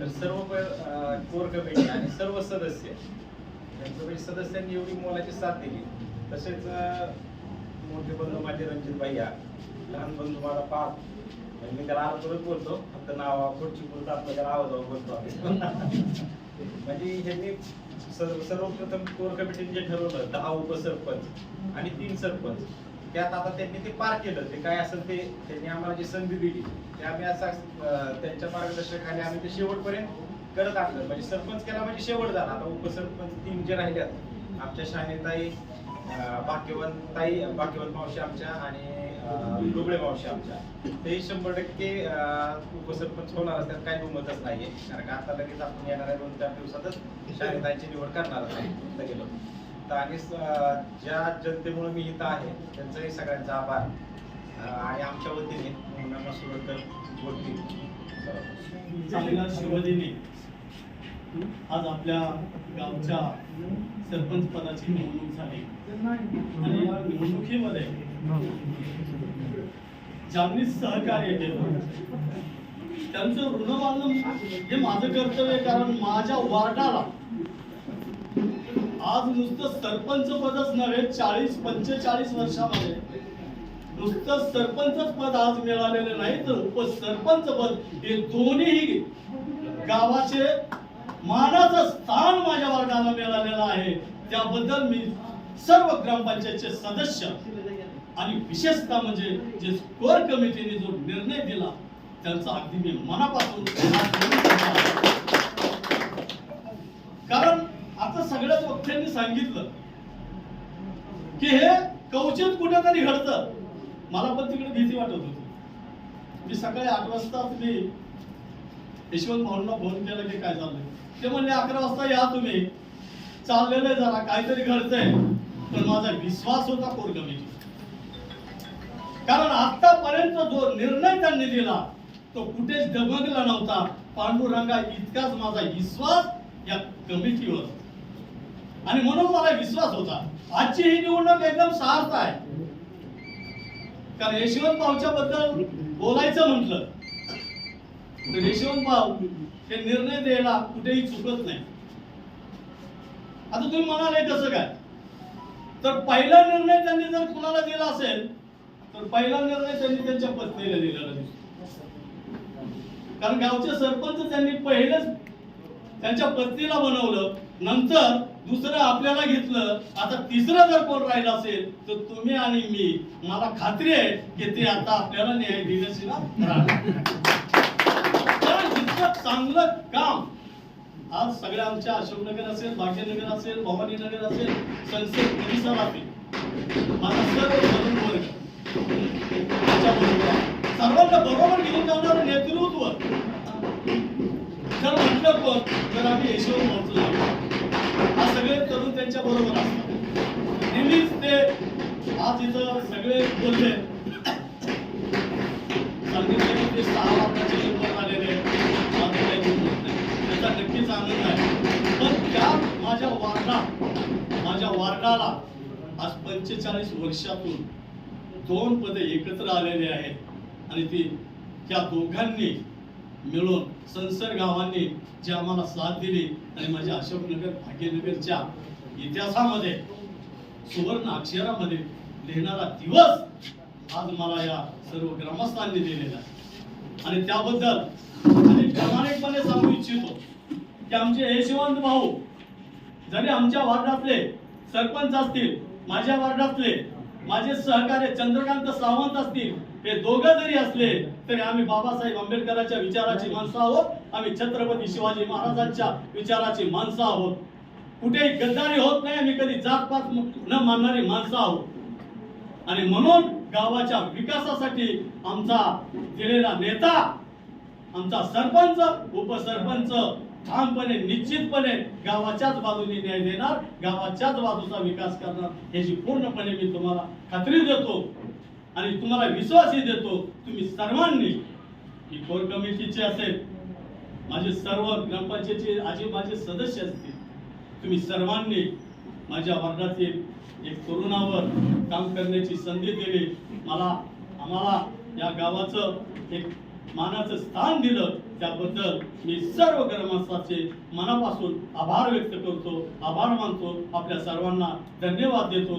तर सर्व core committee आणि सर्व सदस्य यांचं म्हणजे सदस्यांनी एवढी मोलाची साथ दिली. तसेच मोठे बंधू माझे रणजित भैया लहान बंधू माझा पाप म्हणजे मी त्याला आरोपच बोलतो. फक्त नाव पुढची बोलतो आपलं त्याला आवाजावर बोलतो म्हणजे ह्यांनी सर्व सर्वप्रथम कोर कमिटीने जे ठरवलं दहा उपसरपंच आणि तीन सरपंच. त्यात आता त्यांनी ते पार केलं. ते काय असेल ते त्यांनी आम्हाला जी संधी दिली ते आम्ही असा त्यांच्या मार्गदर्शनाखाली आम्ही ते शेवटपर्यंत करत आणलं म्हणजे सरपंच केला म्हणजे शेवट झाला. आता उपसरपंच तीन जे राहिल्यात आमच्या शानेताई अं, भाग्यवंत ताई मावशी आमच्या आणि अं, डुबळे मावशी आमच्या. ते शंभर टक्के उपसरपंच होणार असतात. काही दुमतच नाहीये. कारण का आता लगेच आपण येणाऱ्या दोन चार दिवसातच शानेताईंची निवड करणार नाही गेलो तर आणि ज्या जनतेमुळे मी इथं आहे त्यांचाही सगळ्यांचा आभार. आणि आमच्या वतीने मुलांना सुरकर वरती चांगल्या आज आपल्या गावच्या सरपंच पदाची निवडणूक झाली. आणि या निवडणुकीमध्ये ज्यांनी सहकार्य केलं त्यांचं ऋणमानन हे माझं कर्तव्य आहे कारण माझ्या वार्डाला आज नुसतं सरपंच पदच नव्हे चाळीस पंचेचाळीस वर्षामध्ये. नुसतं सरपंचच पद आज मिळालेलं नाही तर उपसरपंच पद हे दोन्ही गावाचे मानाचं स्थान माझ्या वर्गाला मिळालेलं आहे. त्याबद्दल मी सर्व ग्रामपंचायतचे सदस्य आणि विशेषतः म्हणजे जे कोर कमिटीने जो निर्णय दिला त्यांचा अगदी मी मनापासून आभार मानतो. कारण आता सगळ्याच सांगितलं की हे कवचित कुठेतरी घडतं. मला पण तिकडे भीती वाटत होती. मी सकाळी आठ वाजता तुम्ही यशवंत भाऊंना फोन केला की काय चाललंय? ते म्हणले अकरा वाजता या तुम्ही. चाललेलं जरा काहीतरी घडतंय. पण माझा विश्वास होता कोर कमिटी कारण आतापर्यंत जो निर्णय त्यांनी दिला तो कुठेच डबगला नव्हता. पांडुरंगा इतकाच माझा विश्वास या कमिटीवर. आणि म्हणून मला विश्वास होता. आजची ही निवडणूक एकदम सार्थ आहे. कारण यशवंत भाऊच्या बद्दल बोलायचं म्हटलं तर यशवंत भाऊ हे निर्णय द्यायला कुठेही चुकत नाही. आता तुम्ही म्हणाले कसं काय? तर पहिला निर्णय त्यांनी जर कुणाला दिला असेल तर पहिला निर्णय त्यांनी त्यांच्या पत्नीला दिलेला दिसतो. कारण गावचे सरपंच त्यांनी पहिलेच त्यांच्या पत्नीला बनवलं नंतर दुसरं आपल्याला घेतलं आता तिसरं जर कोण राहिलं असेल तर तुम्ही आणि मी. मला खात्री आहे की ते आता आपल्याला न्याय दिल्याशिवाय कारण इतकं चांगलं काम. आज सगळ्या आमच्या अशोकनगर असेल भाग्यनगर असेल भवानीनगर असेल संसद परिसर असेल. माझा सर्व तरुण वर्ग सर्वांना बरोबर घेऊन जाणार नेतृत्व. जर म्हटलं पण तर आम्ही यशवंत पोहोचलो सगळे तरुण त्यांच्या बरोबर असतात नेहमीच ते आज इथं सगळे बोलले सांगितले की ते सहा लाखाचे लोक आलेले आहेत. नाही. त्याचा नक्कीच आनंद आहे पण त्या माझ्या वार्डा माझ्या वार्डाला आज पंचेचाळीस वर्षातून दोन पदे एकत्र आलेले आहेत आणि ती त्या दोघांनी मिळून संसर गावांनी जी आम्हाला साथ दिली आणि माझ्या अशोकनगर भाग्यनगरच्या इतिहासामध्ये सुवर्ण अक्षरामध्ये लिहिणारा दिवस आज मला या सर्व ग्रामस्थांनी दिलेला आहे. आणि त्याबद्दल प्रामाणिकपणे सांगू इच्छितो की आमचे यशवंत भाऊ जरी आमच्या वार्डातले सरपंच असतील माझ्या वार्डातले माझे सहकार्य चंद्रकांत सावंत असतील हे दोघं जरी असले तरी आम्ही बाबासाहेब आंबेडकरांच्या विचाराची माणसं आहोत. आम्ही छत्रपती शिवाजी महाराजांच्या विचाराची माणसं आहोत. कुठेही गद्दारी होत नाही आम्ही कधी जातपात न मानणारी माणसं आहोत. आणि म्हणून गावाच्या विकासासाठी आमचा दिलेला नेता आमचा सरपंच उपसरपंच ठामपणे निश्चितपणे गावाच्याच बाजूने न्याय देणार गावाच्याच बाजूचा विकास करणार याची पूर्णपणे मी तुम्हाला खात्री देतो. आणि तुम्हाला विश्वासही देतो तुम्ही सर्वांनी ही कोर कमिटीची असेल माझे सर्व ग्रामपंचायतीचे आजी माझे सदस्य असतील तुम्ही सर्वांनी माझ्या वर्गातील एक तरुणावर काम करण्याची संधी दिली. मला आम्हाला या गावाचं एक मानाचं स्थान दिलं. त्याबद्दल मी सर्व ग्रामस्थांचे मनापासून आभार व्यक्त करतो आभार मानतो. आपल्या सर्वांना धन्यवाद देतो.